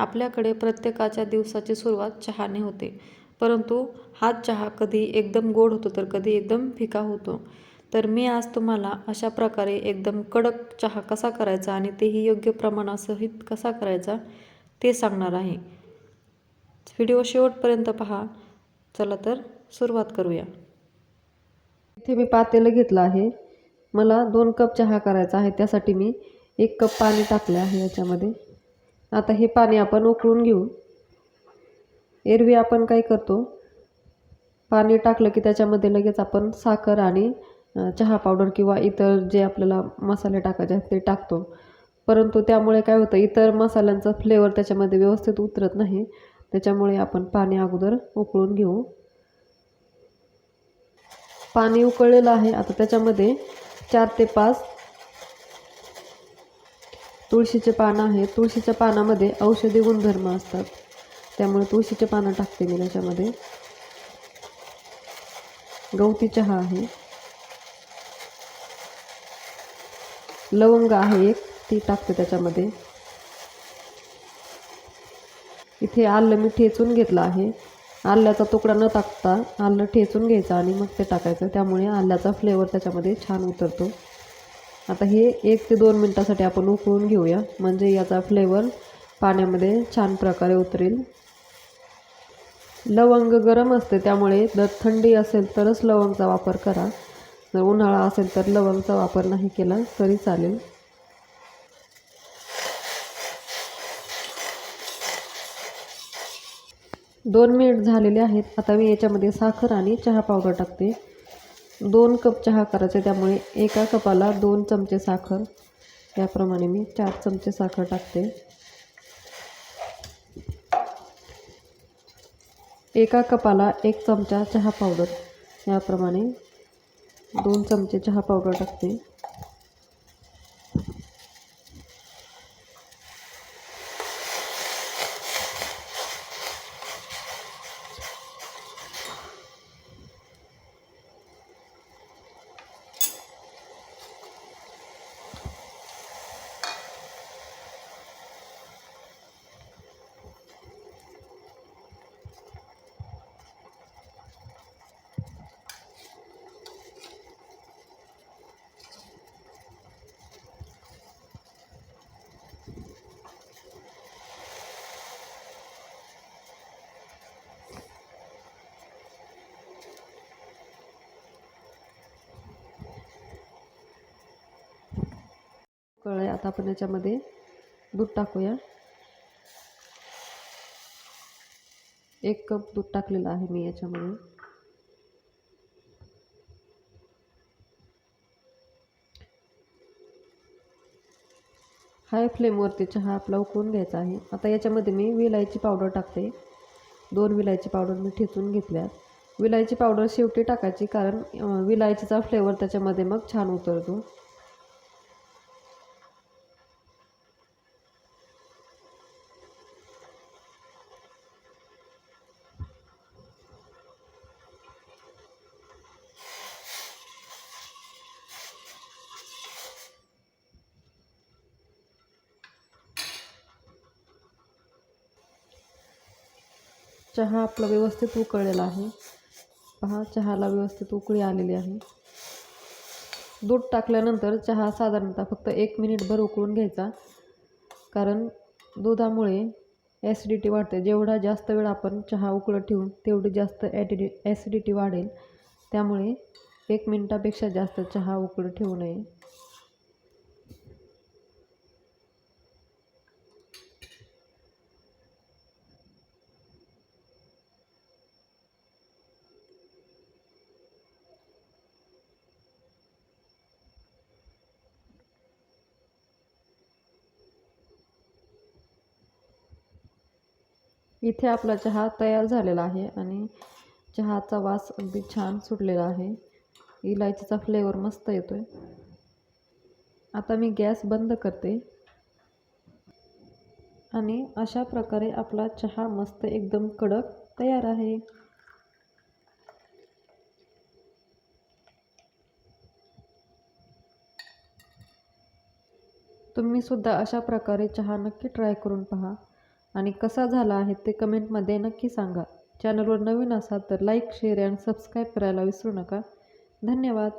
आपल्याकडे प्रत्येकाच्या दिवसाची सुरुवात चहाने होते. परंतु हाच चहा कधी एकदम गोड होतो तर कधी एकदम फिका होतो. तर मी आज तुम्हाला अशा प्रकारे एकदम कडक चहा कसा करायचा आणि तेही योग्य प्रमाणासहित कसा करायचा ते सांगणार आहे. व्हिडिओ शेवटपर्यंत पहा. चला तर सुरुवात करूया. इथे मी पातेलं घेतलं आहे. मला दोन कप चहा करायचा आहे. त्यासाठी मी एक कप पाणी टाकले आहे याच्यामध्ये. आता हे पाणी आपण उकळून घेऊ. एरवी आपण काय करतो? पाणी टाकलं की त्याच्यामध्ये लगेच आपण साखर आणि चहा पावडर किंवा इतर जे आपल्याला मसाले टाकायचे आहेत ते टाकतो. परंतु त्यामुळे काय होतं? इतर मसाल्यांचा फ्लेवर त्याच्यामध्ये व्यवस्थित उतरत नाही. त्याच्यामुळे आपण पाणी अगोदर उकळून घेऊ. पाणी उकळलेलं आहे. आता त्याच्यामध्ये चार ते पाच तुळशीचे पानं आहे तुळशीच्या पानामध्ये औषधी गुणधर्म असतात. त्यामुळे तुळशीचे पानं टाकते मी त्याच्यामध्ये. गवती चहा आहे. लवंग आहे एक ती टाकते त्याच्यामध्ये. इथे आलं मी ठेचून घेतलं आहे. आल्याचा तुकडा न टाकता आलं ठेचून घ्यायचं आणि मग ते टाकायचं. त्यामुळे आल्याचा फ्लेवर त्याच्यामध्ये छान उतरतो. आता हे एक ते दोन मिनटासाठी आपण उकळून घेऊया. म्हणजे याचा फ्लेवर पाण्यामध्ये छान प्रकारे उतरेल. लवंग गरम असते त्यामुळे जर थंडी असेल तरच लवंगचा वापर करा. जर उन्हाळा असेल तर लवंगचा वापर नाही केला तरी चालेल. दोन मिनिट झालेले आहेत. आता मी याच्यामध्ये साखर आणि चहा पावडर टाकते. दोन कप चहा करायचे त्यामुळे एका कपाला दोन चमचे साखर. याप्रमाणे मी चार चमचे साखर टाकते. एका कपाला एक चमचा चहा पावडर. याप्रमाणे दोन चमचे चहा पावडर टाकते. कळय आता आपण याच्यामध्ये दूध टाकूया. एक कप दूध टाकलेलं आहे मी याच्यामध्ये. हाय फ्लेमवरती चहा आपला उकळून घ्यायचा आहे. आता याच्यामध्ये मी विलायची पावडर टाकते. दोन विलायची पावडर मी ठेचून घेतल्यात विलायची पावडर शेवटी टाकायची कारण विलायचीचा फ्लेवर त्याच्यामध्ये मग छान उतरतो. चहा आपला व्यवस्थित उकळलेला आहे. पहा चहाला व्यवस्थित उकळी आलेली आहे. दूध टाकल्यानंतर चहा साधारणतः फक्त एक मिनिटभर उकळून घ्यायचा. कारण दुधामुळे ॲसिडिटी वाढते. जेवढा जास्त वेळ आपण चहा उकळत ठेवून तेवढी जास्त ॲटिडी ॲसिडिटी वाढेल. त्यामुळे एक मिनटापेक्षा जास्त चहा उकळत ठेवू नये. इथे आपला चहा तयार झालेला आहे आणि चहाचा वास अगदी छान सुटलेला आहे. इलायचीचा फ्लेवर मस्त येतो आहे आता मी गॅस बंद करते. आणि अशा प्रकारे आपला चहा मस्त एकदम कडक तयार आहे. तुम्हीसुद्धा अशा प्रकारे चहा नक्की ट्राय करून पहा. आणि कसा झाला आहे ते कमेंटमध्ये नक्की सांगा. चॅनलवर नवीन असाल तर लाईक शेअर अँड सबस्क्राईब करायला विसरू नका. धन्यवाद.